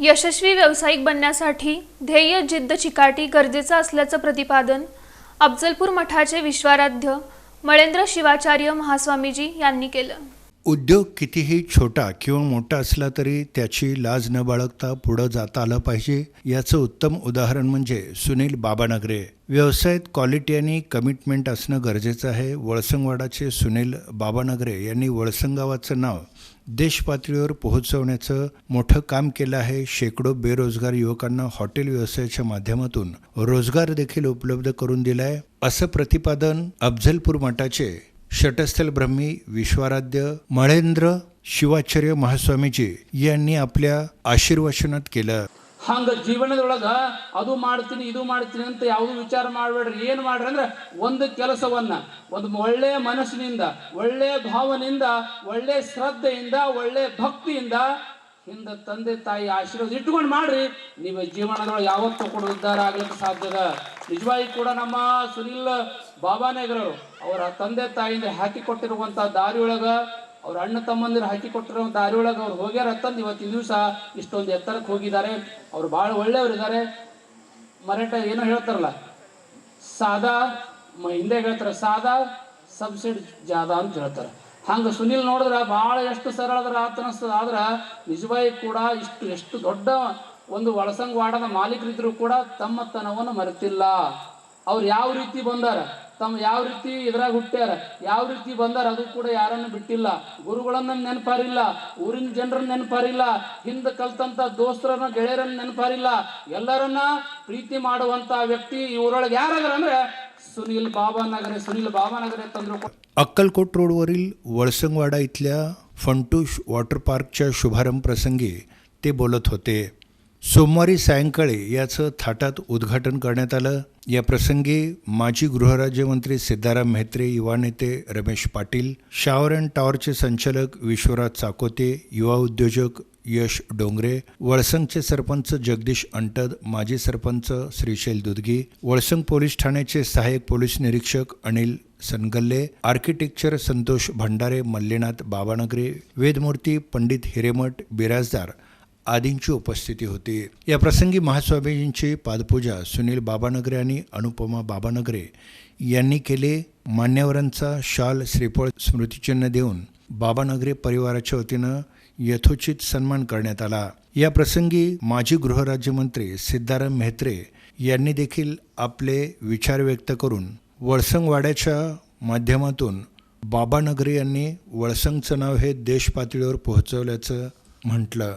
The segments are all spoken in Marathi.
यशस्वी व्यावसायिक बनण्यासाठी ध्येय जिद्द चिकाटी गरजेचं असल्याचं प्रतिपादन अफजलपूर मठाचे विश्वाराध्य मळेंद्र शिवाचार्य महास्वामीजी यांनी केलं. उद्योग कितीही छोटा किंवा मोठा असला तरी त्याची लाज न बाळगता पुढं जाता आलं पाहिजे. याचं उत्तम उदाहरण म्हणजे सुनील बाबानगरे. व्यवसायात क्वालिटी आणि कमिटमेंट असणं गरजेचं आहे. वळसंगवाडाचे सुनील बाबानगरे यांनी वळसंग गावाचं नाव देशपातळीवर पोहोचवण्याचं मोठं काम केलं आहे. शेकडो बेरोजगार युवकांना हॉटेल व्यवसायाच्या माध्यमातून रोजगार देखील उपलब्ध करून दिलाय. असं प्रतिपादन अफझलपूर मठाचे षटस्थल ब्रह्मी विश्वाराध्य मळेंद्र ಶಿವಾಚಾರ್ಯ ಮಹಾಸ್ವಾಮೀಜಿ यांनी आपल्या ಆಶೀರ್ವಚನಾತ್ केलं ಹಂಗ ಜೀವನದೊಳಗ ಅದು ಮಾಡ್ತೀನಿ ಇದು ಮಾಡ್ತೀನಿ ಅಂತ ಯಾವುದು ವಿಚಾರ ಮಾಡಬೇಡ್ರಿ ಏನ್ ಮಾಡ್ರಿ ಅಂದ್ರೆ ಒಂದು ಕೆಲಸವನ್ನ ಒಂದು ಒಳ್ಳೆ ಮನಸ್ಸಿನಿಂದ ಒಳ್ಳೆ ಭಾವನೆಯಿಂದ ಒಳ್ಳೆ ಶ್ರದ್ಧೆಯಿಂದ ಒಳ್ಳೆ ಭಕ್ತಿಯಿಂದ ಹಿಂದ ತಂದೆ ತಾಯಿ ಆಶೀರ್ವಾದ ಇಟ್ಕೊಂಡು ಮಾಡ್ರಿ. ನಿಮ್ಮ ಜೀವನದೊಳಗೆ ಯಾವತ್ತೂ ಕೂಡ ಉದ್ಧಾರ ಆಗ್ಲಿಕ್ಕೆ ಸಾಧ್ಯದ ನಿಜವಾಗಿ ಕೂಡ ನಮ್ಮ ಸುನಿಲ್ ಬಾಬಾನೇಗರವರು ಅವರ ತಂದೆ ತಾಯಿಂದ ಹಾಕಿ ಕೊಟ್ಟಿರುವಂತ ದಾರಿಯೊಳಗ, ಅವ್ರ ಅಣ್ಣ ತಮ್ಮಂದಿರು ಹಾಕಿ ದಾರಿಯೊಳಗೆ ಅವ್ರು ಹೋಗ್ಯಾರ ತಂದು ಇವತ್ತಿನ ದಿವಸ ಇಷ್ಟೊಂದು ಎತ್ತರಕ್ಕೆ ಹೋಗಿದ್ದಾರೆ. ಅವ್ರು ಭಾಳ ಒಳ್ಳೆಯವರಿದ್ದಾರೆ ಮರಾಠ ಏನೋ ಹೇಳ್ತಾರಲ್ಲ, ಸಾದಾ ಹಿಂದೆ ಹೇಳ್ತಾರೆ, ಸಾದಾ ಸಬ್ಸಿಡಿ ಜಾದಾ ಅಂತ ಹೇಳ್ತಾರೆ. ಹಂಗೆ ಸುನಿಲ್ ನೋಡಿದ್ರೆ ಭಾಳ ಎಷ್ಟು ಸರಳ ಅದರ ಆತ ಅನಿಸ್ತದ. ಆದ್ರೆ ನಿಜವಾಗಿ ಕೂಡ ಇಷ್ಟು, ಎಷ್ಟು ದೊಡ್ಡ ಒಂದು ಒಳಸಂಗವಾಡದ ಮಾಲೀಕರಿದ್ರು ಕೂಡ ತಮ್ಮತನವನ್ನು ಮರೆತಿಲ್ಲ. ಅವ್ರು ಯಾವ ರೀತಿ ಬಂದಾರ ತಮ್ಮ ಯಾವ ರೀತಿ ಇದ್ರಾಗ ಹುಟ್ಟ್ಯಾರ, ಯಾವ ರೀತಿ ಬಂದಾರ ಅದು ಕೂಡ ಯಾರನ್ನು ಬಿಟ್ಟಿಲ್ಲ. ಗುರುಗಳನ್ನ ನೆನಪಾರಿಲ್ಲ, ಊರಿನ ಜನರನ್ನ ನೆನಪಾರಿಲ್ಲ, ಹಿಂದೆ ಕಲ್ತಂತ ದೋಸ್ತರನ್ನ ಗೆಳೆಯರನ್ನ ನೆನಪಾರಿಲ್ಲ. ಎಲ್ಲರನ್ನ ಪ್ರೀತಿ ಮಾಡುವಂತ ವ್ಯಕ್ತಿ ಇವರೊಳಗೆ ಯಾರಾದ್ರ ಅಂದ್ರೆ सुनील बाबानगरे सुनील बाबानगरे तंद्रकोट अक्कलकोट रोडवरील वळसंगवाडा इथल्या फंटूश वॉटर पार्कच्या शुभारंभ प्रसंगी ते बोलत होते. सोमवारी सायंकाळी याचं थाटात उद्घाटन करण्यात आलं. या प्रसंगी माजी गृहराज्यमंत्री सिद्धाराम म्हेत्रे युवा नेते रमेश पाटील शावर अँड टॉवरचे संचालक विश्वराज चाकोते युवा उद्योजक यश डोंगरे वळसंगचे सरपंच जगदीश अंटद माजी सरपंच श्रीशैल दुदगी वळसंग पोलीस ठाण्याचे सहाय्यक पोलीस निरीक्षक अनिल सनगल्ले आर्किटेक्चर संतोष भंडारे मल्लीनाथ बाबानगरे वेदमूर्ती पंडित हिरेमठ बिराजदार आदींची उपस्थिती होती. या प्रसंगी महास्वामीजींची पादपूजा सुनील बाबानगरे आणि अनुपमा बाबानगरे यांनी केले. मान्यवरांचा शाल श्रीफळ स्मृतिचिन्ह देऊन बाबानगरे परिवाराच्या वतीनं यथोचित सन्मान करण्यात आला. या प्रसंगी माजी गृहराज्यमंत्री सिद्धाराम म्हेत्रे यांनी देखील आपले विचार व्यक्त करून वळसंगवाड्याच्या माध्यमातून बाबानगरी यांनी वळसंगचं नाव हे देश पातळीवर पोहोचवल्याचं म्हटलं.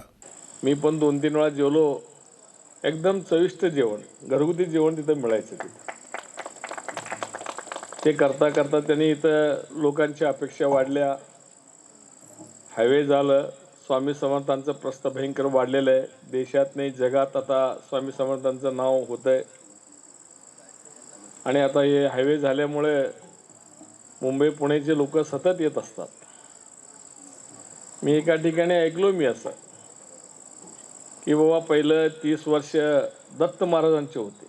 मी पण दोन तीन वेळा जेवलो. एकदम चविष्ट जेवण. घरगुती जेवण तिथं मिळायचं तिथं. ते करता करता त्यांनी इथं लोकांच्या अपेक्षा वाढल्या. हायवे झालं. स्वामी समर्थांचं प्रस्थ भयंकर वाढलेलं आहे. देशात नाही जगात आता स्वामी समर्थांचं नाव होतं आहे आणि आता हे हायवे झाल्यामुळे मुंबई पुण्याचे लोक सतत येत असतात. मी एका ठिकाणी ऐकलो मी असं की बाबा पहिलं तीस वर्ष दत्त महाराजांचे होते.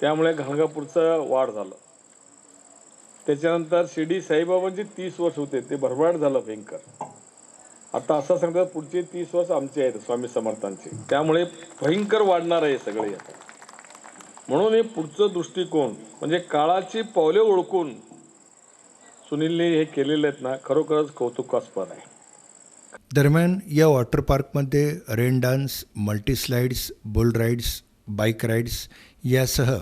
त्यामुळे घाणगापूरचं वाढ झालं. त्याच्यानंतर शिर्डी साईबाबांचे तीस वर्ष होते. ते भरभराट झालं भयंकर. आता असं सांगतात पुढचे तीस वर्ष आमचे आहेत स्वामी समर्थांचे. त्यामुळे भयंकर वाढणार आहे सगळे. आता म्हणून हे पुढचं दृष्टिकोन म्हणजे काळाची पावले ओळखून सुनीलने हे केलेले आहेत ना खरोखरच कौतुकास्पद आहे. दरम्यान या वॉटर पार्कमध्ये rain dance multislides bull rides bike rides यासह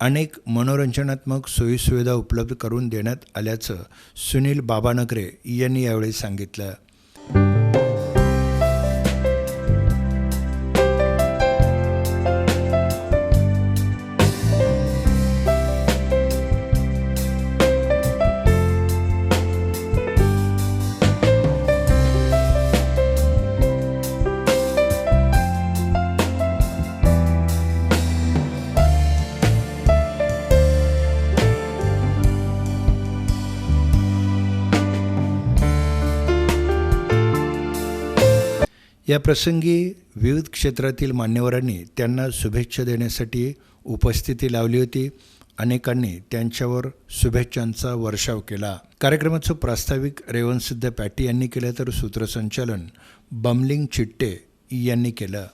अनेक मनोरंजनात्मक सोयीसुविधा उपलब्ध करून देण्यात आल्याचं सुनील बाबानगरे यांनी यावेळी सांगितलं. thank you या प्रसंगी विविध क्षेत्रातील मान्यवरांनी त्यांना शुभेच्छा देण्यासाठी उपस्थिती लावली होती. अनेकांनी त्यांच्यावर शुभेच्छांचा वर्षाव केला. कार्यक्रमाचं प्रास्ताविक रेवणसिद्ध पॅटी यांनी केलं तर सूत्रसंचालन बमलिंग चिट्टे यांनी केलं.